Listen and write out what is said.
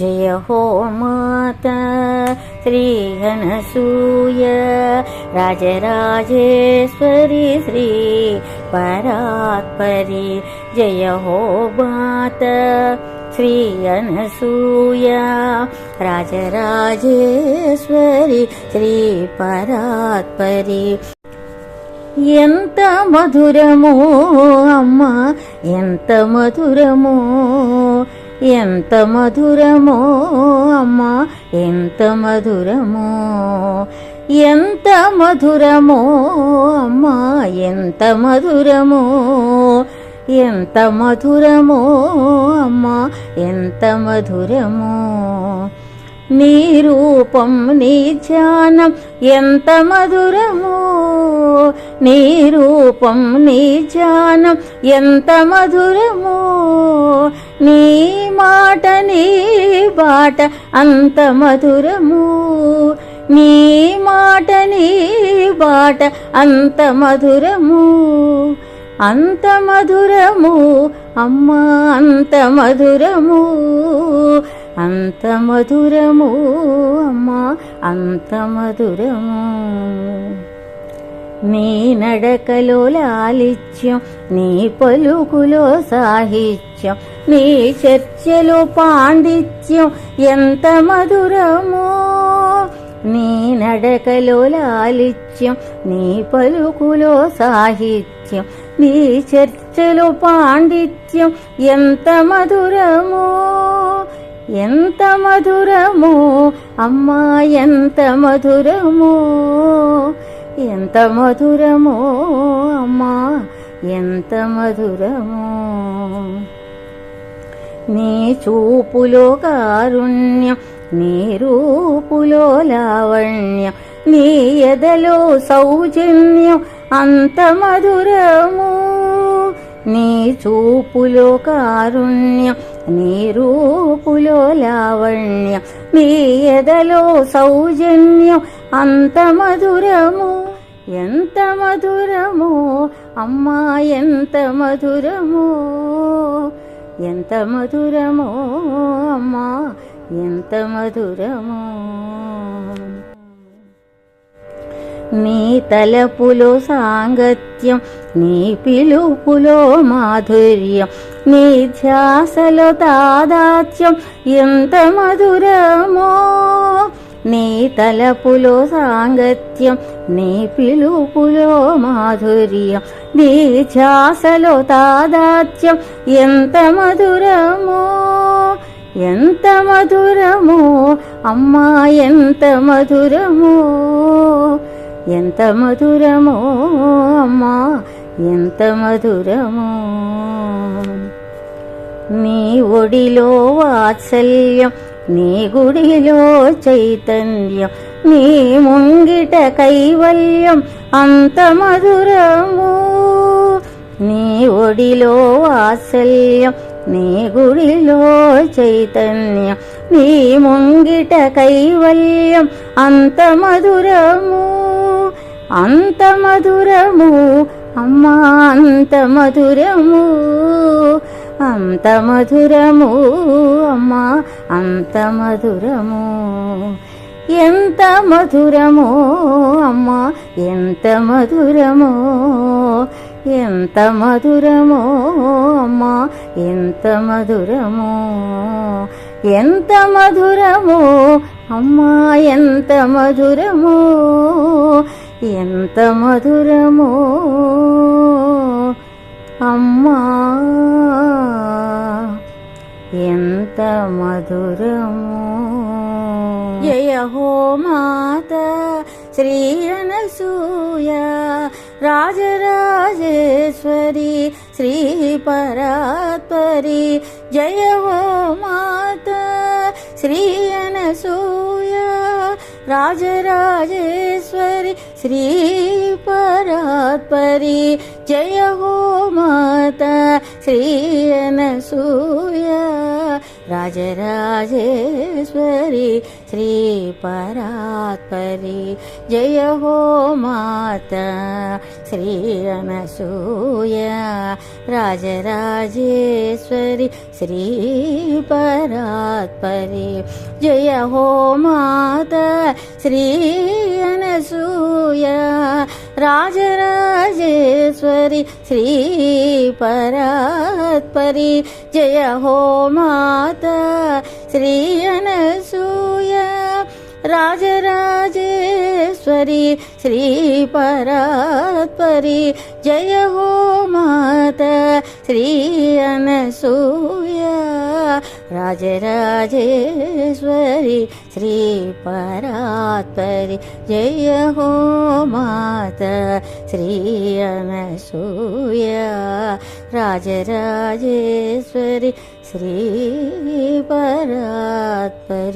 जय हो माता श्रीहनसूय राजराजेश्वरी श्री परात्परि जय हो माता श्री अनसूया రాజరాజేశ్వరి శ్రీ పరాత్పరి ఎంత మధురమో అమ్మా ఎంత మధురమో ఎంత మధురమో అమ్మా ఎంత మధురమో. ఎంత మధురమో అమ్మా ఎంత మధురమో. ఎంత మధురమో అమ్మా ఎంత మధురమో. నీ రూపం నీ ధ్యానం ఎంత మధురమో. నీ రూపం నీ ధ్యానం ఎంత మధురమో. నీ మాట నీ బాట అంత మధురము. నీ మాట నీ బాట అంత మధురము. అంత మధురము అమ్మా అంత మధురము. అంత మధురము అమ్మా అంత మధురము. నీ నడకలో లాలిత్యం నీ పలుకులో సాహిత్యం నీ చర్చలో పాండిత్యం ఎంత మధురమో. నీ నడకలో లాలిత్యం నీ పలుకులో సాహిత్యం నీ చర్చలో పాండిత్యం ఎంత మధురమో. ఎంత మధురమో అమ్మా ఎంత మధురమో. ఎంత మధురమో అమ్మా ఎంత మధురమో. నీ చూపులో కారుణ్యం నీ రూపులో లావణ్యం నీ ఎదలో సౌజన్యం అంత మధురమో. చూపులో కారుణ్యం నీ రూపులో లావణ్యం. మీ ఎదలో సౌజన్యం అంత మధురము. ఎంత మధురమో అమ్మా ఎంత మధురమో. ఎంత మధురమో అమ్మా ఎంత మధురమో. నీ తలపులో సాంగత్యం నీ పిలుపులో మాధుర్యం నీ ధ్యాసలో తాదాత్యం ఎంత మధురమో. నీ తలపులో సాంగత్యం నీ పిలుపులో మాధుర్యం నీ ధ్యాసలో తాదాత్యం ఎంత మధురమో. ఎంత మధురమో అమ్మా ఎంత మధురమో. ఎంత మధురమో అమ్మా ఎంత మధురమో. నీ ఒడిలో వాత్సల్యం నీ గుడిలో చైతన్యం నీ ముంగిట కైవల్యం అంత మధురము. నీ ఒడిలో వాత్సల్యం నీ గుడిలో చైతన్యం నీ ముంగిట కైవల్యం అంత మధురము. అంత మధురము అమ్మా అంత మధురము అంత మధురము అమ్మా అంత మధురము. ఎంత మధురమో అమ్మా ఎంత మధురమో ఎంత మధురమో అమ్మా ఎంత మధురమో. ఎంత మధురమో అమ్మా ఎంత మధురమో ఎంత మధురమో. అమ్మా ఎంత మధురమో. జయ హో మాత శ్రీ అనసూయ రాజరాజేశ్వరి శ్రీ పరాత్పరి జయ హో మాత శ్రీ అనసూయ राजराजेश्वरी श्री परात्परी। जय हो माता श्री अनसूया श्रीपरात्परि जय हो माता, श्री अनसूया राजराजेश्वरि श्रीपरात्परि जय हो माता, श्री अनसूया राजराजेश्वरि श्रीपरात्परि जय हो माता, श्री अनसूया రాజరాజేశ్వరి శ్రీ పరాత్పరి జయ హో మాత శ్రీ అనసూయ. రాజరాజేశ్వరి శ్రీ పరాత్పరి జయ హో మాత శ్రీ అనసూయ. రాజరాజేశ్వరి శ్రీ పరాత్పరి.